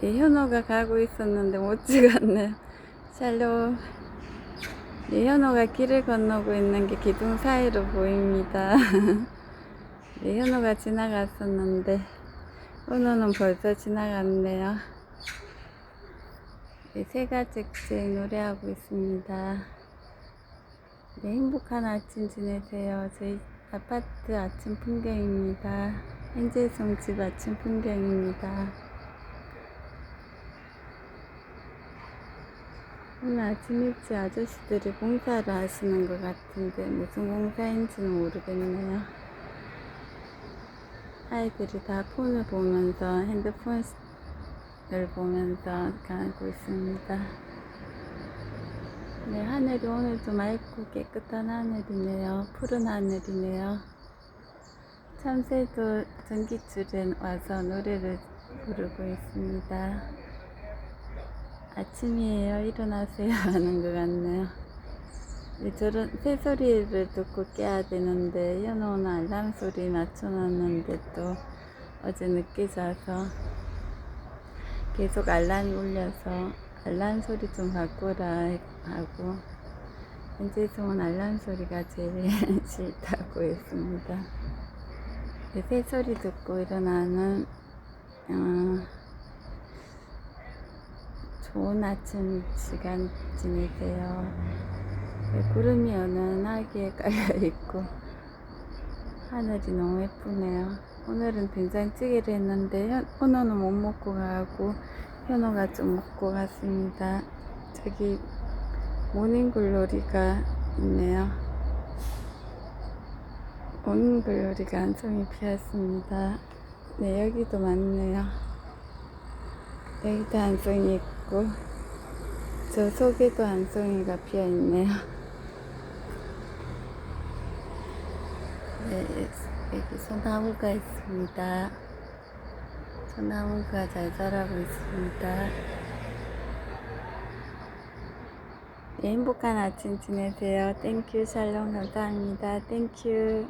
예, 현호가 가고 있었는데 못 찍었네요. 샬롬. 예, 현호가 길을 건너고 있는 게 기둥 사이로 보입니다. 예, 현호가 지나갔었는데, 현호는 벌써 지나갔네요. 예, 새가 잭잭 노래하고 있습니다. 네, 행복한 아침 지내세요. 저희 아파트 아침 풍경입니다. 현재성 집 아침 풍경입니다. 오늘 아침 일찍 아저씨들이 공사를 하시는 것 같은데 무슨 공사인지는 모르겠네요. 아이들이 다 폰을 보면서 핸드폰을 보면서 가고 있습니다. 네, 하늘이 오늘 좀 맑고 깨끗한 하늘이네요. 푸른 하늘이네요. 참새도 전기줄에 와서 노래를 부르고 있습니다. 아침이에요. 일어나세요. 하는 것 같네요. 네, 저런 새소리를 듣고 깨야 되는데, 현호는 알람 소리 맞춰놨는데 또 어제 늦게 자서 계속 알람이 울려서 알람 소리 좀 바꾸라 하고, 현재성은 알람 소리가 제일 싫다고 했습니다. 네, 새소리 듣고 일어나는, 어, 좋은 아침 시간 지내세요. 네, 구름이 연연하게 깔려있고, 하늘이 너무 예쁘네요. 오늘은 된장찌개를 했는데, 현, 현호는 못 먹고 가고, 현호가 좀 먹고 갔습니다. 저기, 모닝글로리가 있네요. 모닝글로리가 한 송이 피었습니다. 네, 여기도 많네요. 여기도 한 송이 있고, 저 속에도 한 송이가 피어 있네요. 네, 여기 소나무가 있습니다. 소나무가 잘 자라고 있습니다. 네, 행복한 아침 지내세요. 땡큐 샬롬 감사합니다. 땡큐.